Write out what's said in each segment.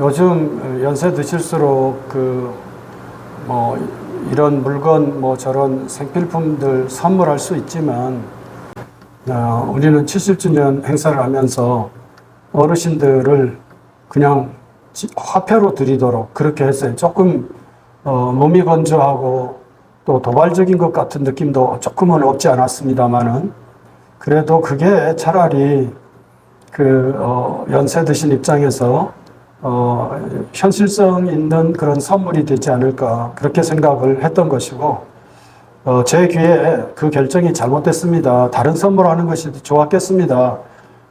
요즘 연세 드실수록 그 뭐 이런 물건 뭐 저런 생필품들 선물할 수 있지만 어, 우리는 70주년 행사를 하면서 어르신들을 그냥 지- 화폐로 드리도록 그렇게 했어요. 조금 어, 몸이 건조하고 또 도발적인 것 같은 느낌도 조금은 없지 않았습니다만은 그래도 그게 차라리 그 어, 연세 드신 입장에서 어, 현실성 있는 그런 선물이 되지 않을까 그렇게 생각을 했던 것이고 어, 제 귀에 그 결정이 잘못됐습니다. 다른 선물하는 것이 좋았겠습니다.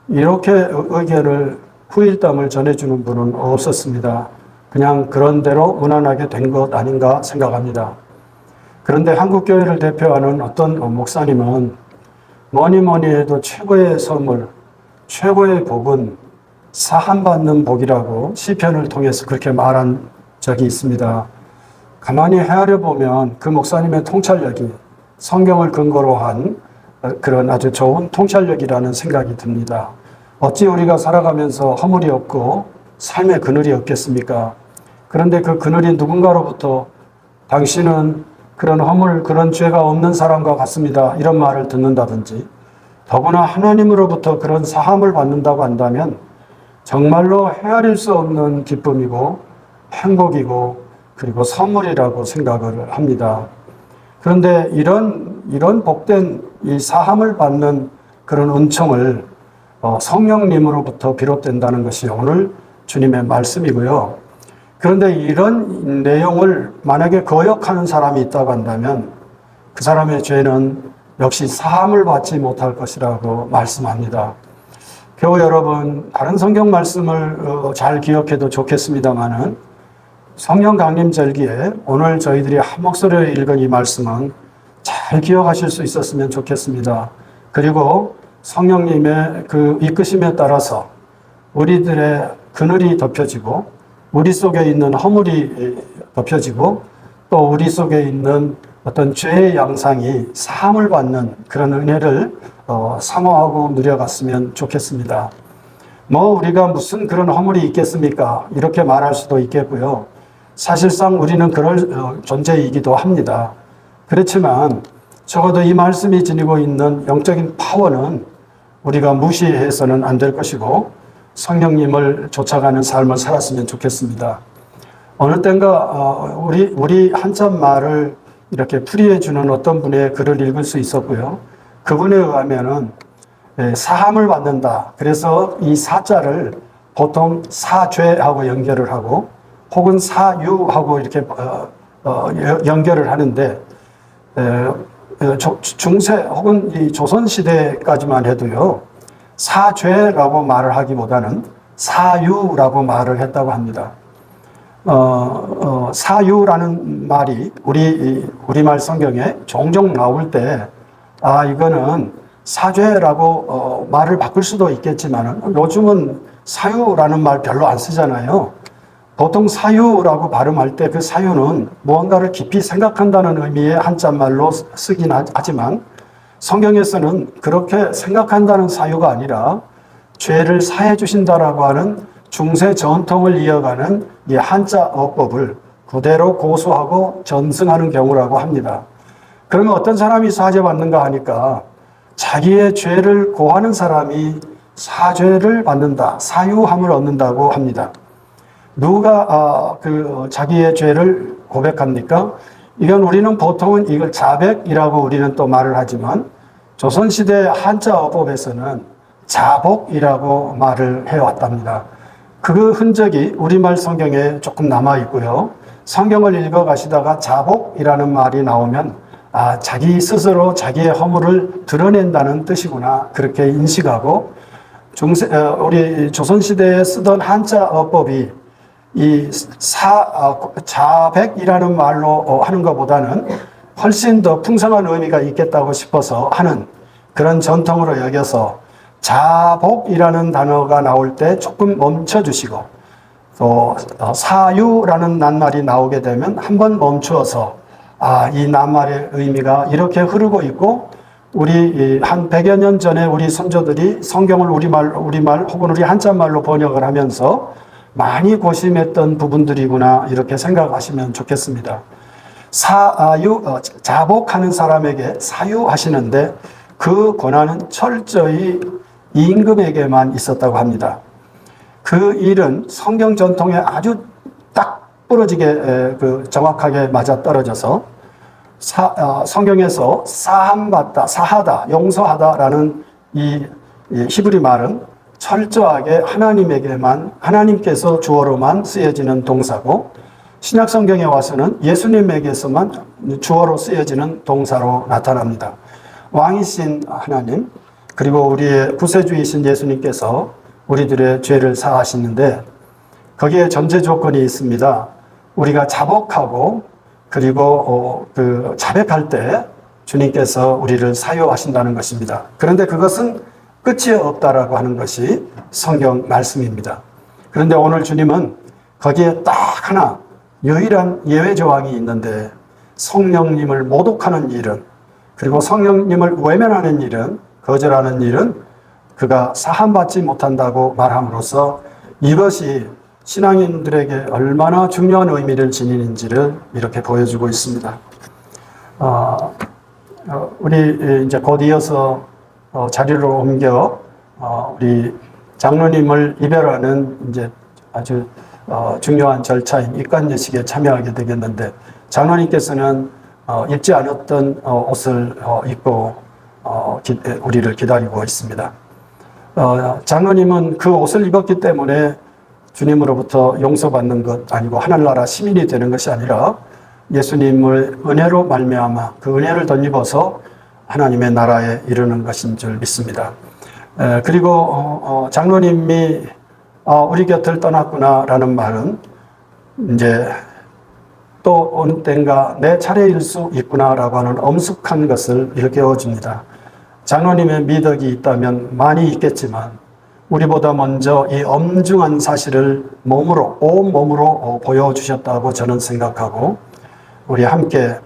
이렇게 의- 의견을 후일담을 전해주는 분은 없었습니다. 그냥 그런 대로 무난하게 된 것 아닌가 생각합니다. 그런데 한국교회를 대표하는 어떤 목사님은 뭐니 뭐니 해도 최고의 선물, 최고의 복은 사함받는 복이라고 시편을 통해서 그렇게 말한 적이 있습니다. 가만히 헤아려 보면 그 목사님의 통찰력이 성경을 근거로 한 그런 아주 좋은 통찰력이라는 생각이 듭니다. 어찌 우리가 살아가면서 허물이 없고 삶의 그늘이 없겠습니까? 그런데 그 그늘이 누군가로부터 당신은 그런 허물, 그런 죄가 없는 사람과 같습니다. 이런 말을 듣는다든지 더구나 하나님으로부터 그런 사함을 받는다고 한다면 정말로 헤아릴 수 없는 기쁨이고 행복이고 그리고 선물이라고 생각을 합니다. 그런데 이런 이런 복된 이 사함을 받는 그런 은총을 어, 성령님으로부터 비롯된다는 것이 오늘 주님의 말씀이고요. 그런데 이런 내용을 만약에 거역하는 사람이 있다고 한다면 그 사람의 죄는 역시 사함을 받지 못할 것이라고 말씀합니다. 교우 여러분, 다른 성경 말씀을 어, 잘 기억해도 좋겠습니다만은 성령 강림 절기에 오늘 저희들이 한 목소리로 읽은 이 말씀은 잘 기억하실 수 있었으면 좋겠습니다. 그리고 성령님의 그 이끄심에 따라서 우리들의 그늘이 덮여지고 우리 속에 있는 허물이 덮여지고 또 우리 속에 있는 어떤 죄의 양상이 사함을 받는 그런 은혜를 어, 사모하고 누려갔으면 좋겠습니다. 뭐 우리가 무슨 그런 허물이 있겠습니까? 이렇게 말할 수도 있겠고요. 사실상 우리는 그럴 어, 존재이기도 합니다. 그렇지만 적어도 이 말씀이 지니고 있는 영적인 파워는 우리가 무시해서는 안 될 것이고 성령님을 쫓아가는 삶을 살았으면 좋겠습니다. 어느 땐가 어, 우리 우리 한참 말을 이렇게 풀이해 주는 어떤 분의 글을 읽을 수 있었고요. 그분에 의하면은 예, 사함을 받는다. 그래서 이 사자를 보통 사죄하고 연결을 하고 혹은 사유하고 이렇게 어, 어, 연결을 하는데 에, 에, 조- 중세 혹은 이 조선 시대까지만 해도요 사죄라고 말을 하기보다는 사유라고 말을 했다고 합니다. 어, 어, 사유라는 말이 우리 이 우리말 성경에 종종 나올 때 아 이거는 사죄라고 어, 말을 바꿀 수도 있겠지만 요즘은 사유라는 말 별로 안 쓰잖아요. 보통 사유라고 발음할 때 그 사유는 무언가를 깊이 생각한다는 의미의 한자말로 쓰긴 하- 하지만 성경에서는 그렇게 생각한다는 사유가 아니라 죄를 사해 주신다라고 하는 중세 전통을 이어가는 이 한자 어법을 그대로 고수하고 전승하는 경우라고 합니다. 그러면 어떤 사람이 사죄받는가 하니까 자기의 죄를 고하는 사람이 사죄를 받는다, 사유함을 얻는다고 합니다. 누가 아, 그 자기의 죄를 고백합니까? 이건 우리는 보통은 이걸 자백이라고 우리는 또 말을 하지만 조선시대 한자 어법에서는 자복이라고 말을 해왔답니다. 그 흔적이 우리말 성경에 조금 남아 있고요. 성경을 읽어 가시다가 자복이라는 말이 나오면 아, 자기 스스로 자기의 허물을 드러낸다는 뜻이구나. 그렇게 인식하고 중세, 어, 우리 조선시대에 쓰던 한자 어법이 이 사, 어, 자백이라는 말로 어, 하는 것보다는 훨씬 더 풍성한 의미가 있겠다고 싶어서 하는 그런 전통으로 여겨서 자복이라는 단어가 나올 때 조금 멈춰주시고 또 어, 사유라는 낱말이 나오게 되면 한번 멈추어서 아, 이 낱말의 의미가 이렇게 흐르고 있고 우리 이한 100여 년 전에 우리 선조들이 성경을 우리말 우리말 혹은 우리 한자말로 번역을 하면서 많이 고심했던 부분들이구나 이렇게 생각하시면 좋겠습니다. 사유 어, 자복하는 사람에게 사유하시는데 그 권한은 철저히 임금에게만 있었다고 합니다. 그 일은 성경 전통에 아주 딱 부러지게 에, 그 정확하게 맞아 떨어져서 사, 어, 성경에서 사함받다, 사하다, 용서하다라는 이, 이 히브리 말은 철저하게 하나님에게만 하나님께서 주어로만 쓰여지는 동사고 신약 성경에 와서는 예수님에게서만 주어로 쓰여지는 동사로 나타납니다. 왕이신 하나님 그리고 우리의 구세주이신 예수님께서 우리들의 죄를 사하시는데 거기에 전제 조건이 있습니다. 우리가 자복하고 그리고 어, 그 자백할 때 주님께서 우리를 사유하신다는 것입니다. 그런데 그것은 끝이 없다라고 하는 것이 성경 말씀입니다. 그런데 오늘 주님은 거기에 딱 하나 유일한 예외 조항이 있는데 성령님을 모독하는 일은 그리고 성령님을 외면하는 일은 거절하는 일은 그가 사함받지 못한다고 말함으로써 이것이 신앙인들에게 얼마나 중요한 의미를 지니는지를 이렇게 보여주고 있습니다. 어, 어, 우리 이제 곧 이어서 어, 자리를 옮겨 어, 우리 장로님을 이별하는 이제 아주 어, 중요한 절차인 입관 예식에 참여하게 되겠는데 장로님께서는 어, 입지 않았던 어, 옷을 어, 입고 어, 기, 우리를 기다리고 있습니다. 어, 장로님은 그 옷을 입었기 때문에 주님으로부터 용서받는 것 아니고 하늘나라 시민이 되는 것이 아니라 예수님을 은혜로 말미암아 그 은혜를 덧입어서 하나님의 나라에 이르는 것인 줄 믿습니다. 에, 그리고 어, 어, 장로님이 어, 우리 곁을 떠났구나라는 말은 이제 또 어느 때인가 내 차례일 수 있구나라고 하는 엄숙한 것을 일깨워 줍니다. 장로님의 미덕이 있다면 많이 있겠지만 우리보다 먼저 이 엄중한 사실을 몸으로 온 몸으로 어, 보여주셨다고 저는 생각하고 우리 함께 에,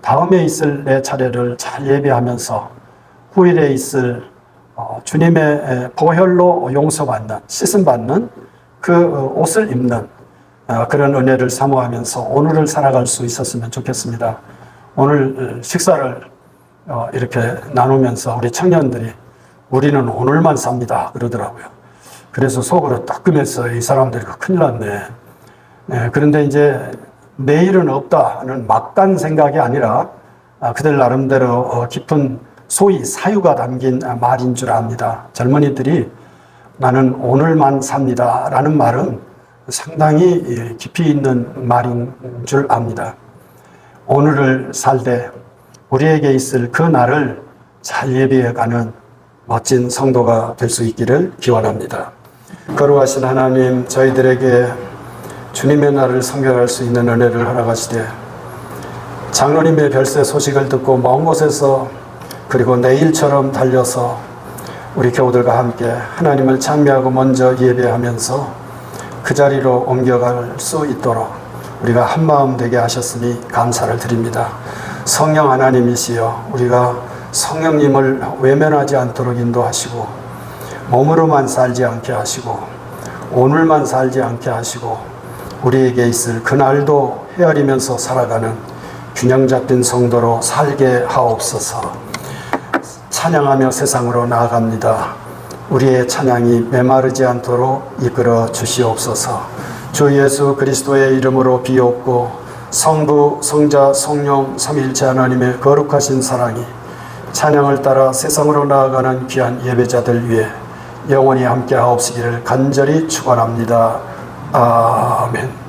다음에 있을 내 차례를 잘 예비하면서 후일에 있을 어, 주님의 에, 보혈로 용서받는 씻음받는 그 어, 옷을 입는 어, 그런 은혜를 사모하면서 오늘을 살아갈 수 있었으면 좋겠습니다. 오늘 어, 식사를 어, 이렇게 나누면서 우리 청년들이 우리는 오늘만 삽니다 그러더라고요. 그래서 속으로 따끔해서 이 사람들이 큰일 났네. 예, 그런데 이제 내일은 없다는 막간 생각이 아니라 아, 그들 나름대로 어, 깊은 소위 사유가 담긴 말인 줄 압니다. 젊은이들이 나는 오늘만 삽니다 라는 말은 상당히 예, 깊이 있는 말인 줄 압니다. 오늘을 살때 우리에게 있을 그 날을 잘 예비해 가는 멋진 성도가 될 수 있기를 기원합니다. 거룩하신 하나님, 저희들에게 주님의 날을 성경할 수 있는 은혜를 허락하시되 장로님의 별세 소식을 듣고 먼 곳에서 그리고 내일처럼 달려서 우리 교우들과 함께 하나님을 찬미하고 먼저 예배하면서 그 자리로 옮겨갈 수 있도록 우리가 한 마음 되게 하셨으니 감사를 드립니다. 성령 하나님이시여 우리가 성령님을 외면하지 않도록 인도하시고 몸으로만 살지 않게 하시고 오늘만 살지 않게 하시고 우리에게 있을 그날도 헤아리면서 살아가는 균형 잡힌 성도로 살게 하옵소서. 찬양하며 세상으로 나아갑니다. 우리의 찬양이 메마르지 않도록 이끌어 주시옵소서. 주 예수 그리스도의 이름으로 비옵고 성부, 성자, 성령, 삼일체 하나님의 거룩하신 사랑이 찬양을 따라 세상으로 나아가는 귀한 예배자들 위해 영원히 함께 하옵시기를 간절히 축원합니다. 아멘.